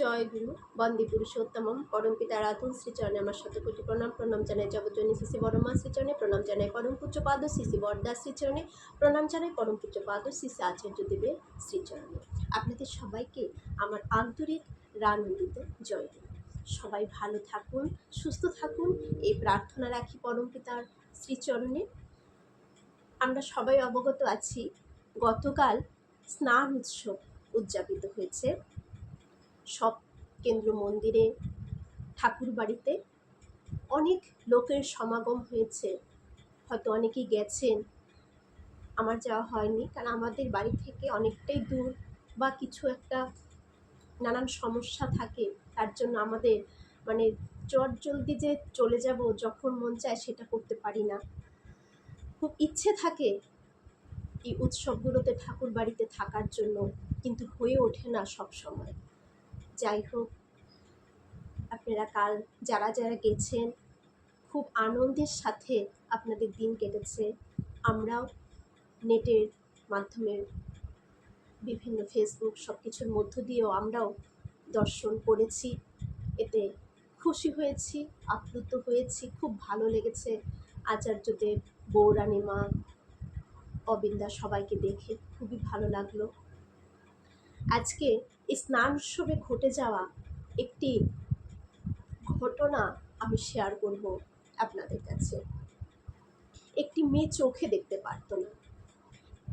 জয় গুরু, বন্দে পুরুষোত্তমম, পরম পিতা রাতুল শ্রীচরণে আমার শতকোটি প্রণাম প্রণাম জানাই জগজনী শ্রী বড়মা শ্রীচরণে, প্রণাম জানাই পরম পূজ্যপাদ শিশি বরদা শ্রীচরণে, প্রণাম জানাই পরম পূজ্যপাদ শিশি আচার্য দেবের শ্রীচরণে। আপনাদের সবাইকে আমার আন্তরিক রানন্দিত জয় গুরু সবাই ভালো থাকুন, সুস্থ থাকুন, এই প্রার্থনা রাখি পরম পিতার শ্রীচরণে। আমরা সবাই অবগত আছি, গতকাল স্নান উৎসব উদযাপিত হয়েছে। সব কেন্দ্র মন্দিরে ঠাকুর বাড়িতে অনেক লোকের সমাগম হয়েছে। হয়তো অনেকেই গেছেন। আমার যাওয়া হয়নি কারণ আমাদের বাড়ি থেকে অনেকটাই দূর বা কিছু একটা নানান সমস্যা থাকে। তার জন্য আমাদের মানে চট জলদি যে চলে যাব যখন মন চায় সেটা করতে পারি না। খুব ইচ্ছে থাকে এই উৎসবগুলোতে ঠাকুর বাড়িতে থাকার জন্য, কিন্তু হয়ে ওঠে না সব সময়। যাই হোক আপনারা কাল যারা যারা গেছেন, খুব আনন্দের সাথে আপনাদের দিন কেটেছে। আমরাও নেটের মাধ্যমে বিভিন্ন ফেসবুক সব কিছুর মধ্য দিয়েও আমরাও দর্শন করেছি। এতে খুশি হয়েছি, আপ্লুত হয়েছি, খুব ভালো লেগেছে। আচার্যদেব বৌরানী মা, অবিন্দা সবাইকে দেখে খুবই ভালো লাগল। আজকে স্নান উৎসবে ঘটে যাওয়া একটি ঘটনা আমি শেয়ার করব আপনাদের কাছে। একটি মেয়ে চোখে দেখতে পারত না।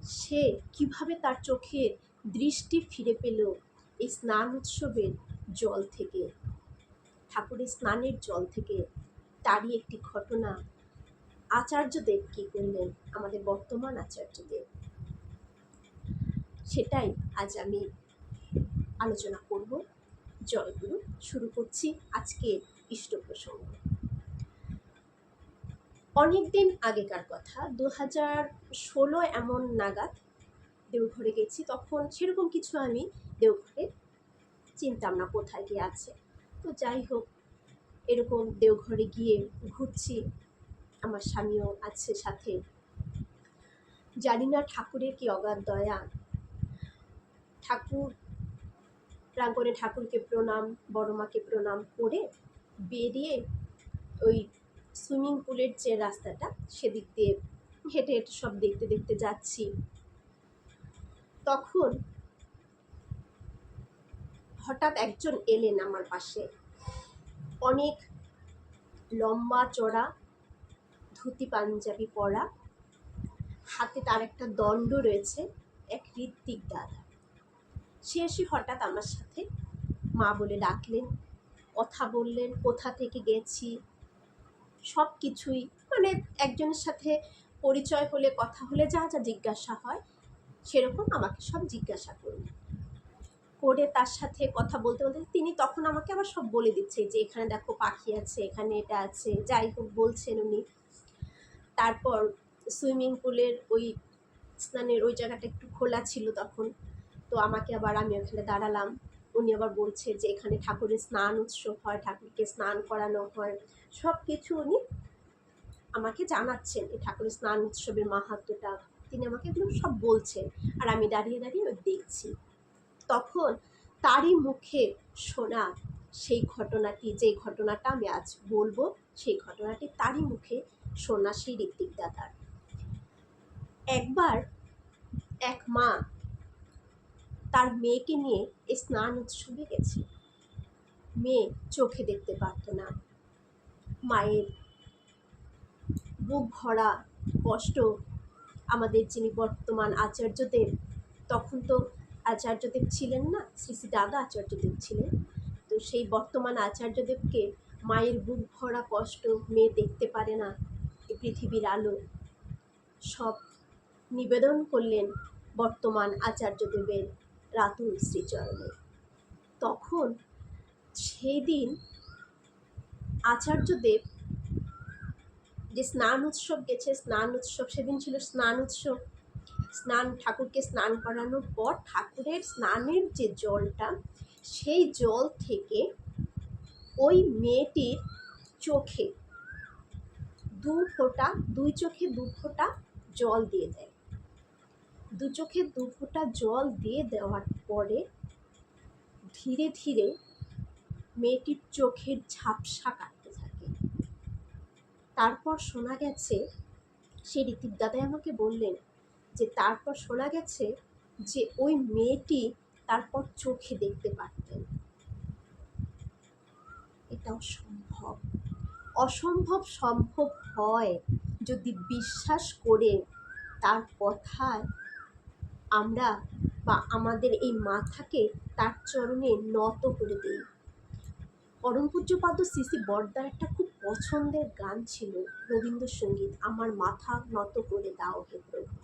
সে কীভাবে তার চোখের দৃষ্টি ফিরে পেল এই স্নান উৎসবের জল থেকে? ঠাকুরের স্নানের জল থেকে। তারই একটি ঘটনা। আচার্যদেব কী করলেন? আমাদের বর্তমান আচার্যদেব সেটাই আজ আমি আলোচনা করব। জয়গুরু, শুরু করছি আজকে ইষ্ট প্রসঙ্গ। অনেক দিন আগেকার কথা দু হাজার ষোলো এমন নাগাদ দেওঘরে গেছি, তখন সেরকম কিছু আমি দেওঘরে চিনতাম না কোথায় গিয়ে আছে। তো যাই হোক, এরকম দেওঘরে গিয়ে ঘুরছি, আমার স্বামীও আছে সাথে। জানি না ঠাকুরের কি অগাধ দয়া। ঠাকুর প্রাঙ্গণে ঠাকুরকে প্রণাম, বড় মাকে প্রণাম করে বেরিয়ে ওই সুইমিং পুলের যে রাস্তাটা, সেদিক দিয়ে হেঁটে হেঁটে সব দেখতে দেখতে যাচ্ছি। তখন হঠাৎ একজন এলেন আমার পাশে। অনেক লম্বা চড়া, ধুতি, পাঞ্জাবি পরা, হাতে তার একটা দণ্ড রয়েছে, এক ঋত্বিক দাদা। সে এসে হঠাৎ আমার সাথে মা বলে ডাকলেন, কথা বললেন, কোথা থেকে গেছি সব কিছুই মানে একজনের সাথে পরিচয় হলে, কথা হলে যা যা জিজ্ঞাসা হয়, সেরকম আমাকে সব জিজ্ঞাসা করলেন। করে তার সাথে কথা বলতে বলতে তিনি তখন আমাকে আবার সব বলে দিচ্ছে যে, এখানে দেখো পাখি আছে, এখানে এটা আছে, যাই হোক বলছেন উনি। তারপর সুইমিং পুলের ওই স্নানের ওই জায়গাটা একটু খোলা ছিল তখন। তো আমাকে আবার আমি ওখানে দাঁড়ালাম। উনি আবার বলছে যে এখানে ঠাকুরের স্নান উৎসব হয়, ঠাকুরকে স্নান করানো হয়। সব কিছু উনি আমাকে জানাচ্ছেন এই ঠাকুরের স্নান উৎসবের মাহাত্মটা। তিনি আমাকে এগুলো সব বলছেন আর আমি দাঁড়িয়ে দাঁড়িয়ে দেখছি। তখন তারই মুখে শোনা সেই ঘটনাটি, যে ঘটনাটা আমি আজ বলব, সেই ঘটনাটি তারই মুখে শোনা সেই ঋত্বিক দাদার। একবার এক মা তার মেয়েকে নিয়ে এই স্নান উৎসবে গেছে। মেয়ে চোখে দেখতে পারত না। মায়ের বুক ভরা কষ্ট আমাদের যিনি বর্তমান আচার্যদেব তখন তো আচার্যদেব ছিলেন না, শ্রী শ্রী দাদা আচার্যদেব ছিলেন। তো সেই বর্তমান আচার্যদেবকে মায়ের বুক ভরা কষ্ট মেয়ে দেখতে পারে না। পৃথিবীর আলো সব নিবেদন করলেন বর্তমান আচার্যদেবের রাতুল শ্রীচরণে তখন সেই দিন আচার্যদেব যে স্নান উৎসব গেছে, স্নান উৎসব, সেদিন ছিল স্নান উৎসব। স্নান, ঠাকুরকে স্নান করানোর পর ঠাকুরের স্নানের যে জলটা, সেই জল থেকে ওই মেয়েটির চোখে দু ফোঁটা, দুই চোখে দু ফোঁটা জল দিয়ে দেয়। দু চোখে দু ফোঁটা জল দিয়ে দেওয়ার পরে ধীরে ধীরে মেয়েটির চোখের ঝাপসা কাটতে থাকে। তারপর শোনা গেছে, সে ঋতিক দাদাই আমাকে বললেন যে, তারপর শোনা গেছে যে, ওই মেয়েটি তারপর চোখে দেখতে পারতেন। এটাও সম্ভব। অসম্ভব সম্ভব হয় যদি বিশ্বাস করে তার কথায় আমরা বা আমাদের এই মাথাকে তার চরণে নত করে দিই। পরম পূজ্যপাদ সিসি বর্দার একটা খুব পছন্দের গান ছিল, রবীন্দ্রসঙ্গীত, আমার মাথা নত করে দাও হে প্রভু।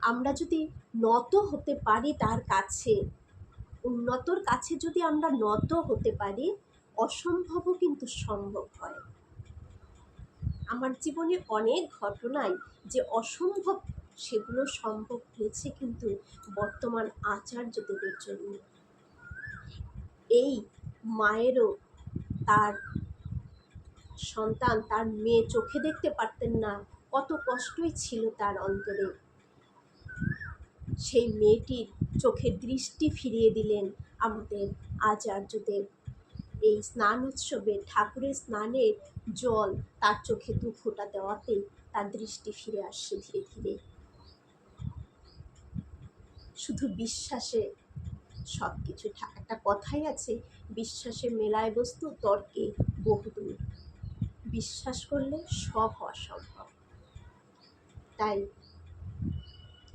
আমরা যদি নত হতে পারি তার কাছে, উন্নতর কাছে যদি আমরা নত হতে পারি, অসম্ভবও কিন্তু সম্ভব হয়। আমার জীবনে অনেক ঘটনাই যে অসম্ভব সেগুলো সম্ভব হয়েছে কিন্তু বর্তমান আচার্যদেবের জন্য। এই মায়েরও তার সন্তান, তার মেয়ে চোখে দেখতে পারতেন না, কত কষ্টই ছিল তার অন্তরে। সেই মেয়েটির চোখে দৃষ্টি ফিরিয়ে দিলেন আমাদের আচার্যদেব। এই স্নান উৎসবে ঠাকুরের স্নানের জল তার চোখে দু ফোঁটা দেওয়াতেই তার দৃষ্টি ফিরে আসছে ধীরে ধীরে। শুধু বিশ্বাসে সব কিছু একটা কথাই আছে বিশ্বাসে মেলায় বস্তু, তর্কে বহুদূর বিশ্বাস করলে সব হওয়া সম্ভব। তাই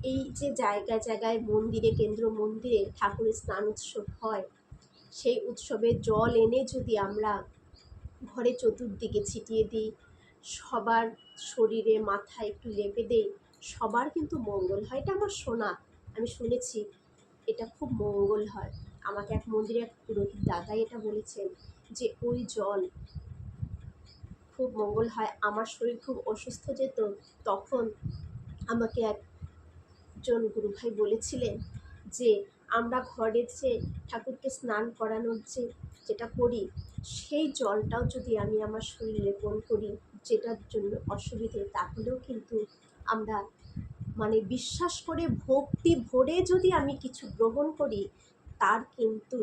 এই যে জায়গায় জায়গায় মন্দিরে, কেন্দ্র মন্দিরে ঠাকুরের স্নান উৎসব হয়, সেই উৎসবে জল এনে যদি আমরা ঘরে চতুর্দিকে ছিটিয়ে দিই, সবার শরীরে, মাথায় একটু লেপে দেই, সবার কিন্তু মঙ্গল হয়। এটা আমার শোনা আমি শুনেছি এটা খুব মঙ্গল হয়। আমাকে এক মন্দিরে এক পুরোহিত দাদাই এটা বলেছেন যে, ওই জল খুব মঙ্গল হয়। আমার শরীর খুব অসুস্থ যেত, তখন আমাকে একজন গুরুভাই বলেছিলেন যে, আমরা ঘরে যে ঠাকুরকে স্নান করানোর যে, যেটা করি, সেই জলটাও যদি আমি আমার শরীরে লেপন করি, যেটার জন্য অসুবিধে, তাহলেও কিন্তু আমরা মানে বিশ্বাস করে ভক্তি ভরে যদি আমি কিছু গ্রহণ করি, তার কিন্তু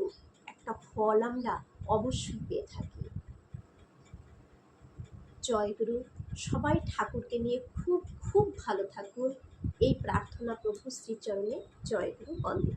একটা ফল আমরা অবশ্যই পেয়ে থাকি। জয়গুরু সবাই ঠাকুরকে নিয়ে খুব খুব ভালো থাকুন। এই প্রার্থনা প্রভু শ্রীচরণে জয়গুরু বন্দে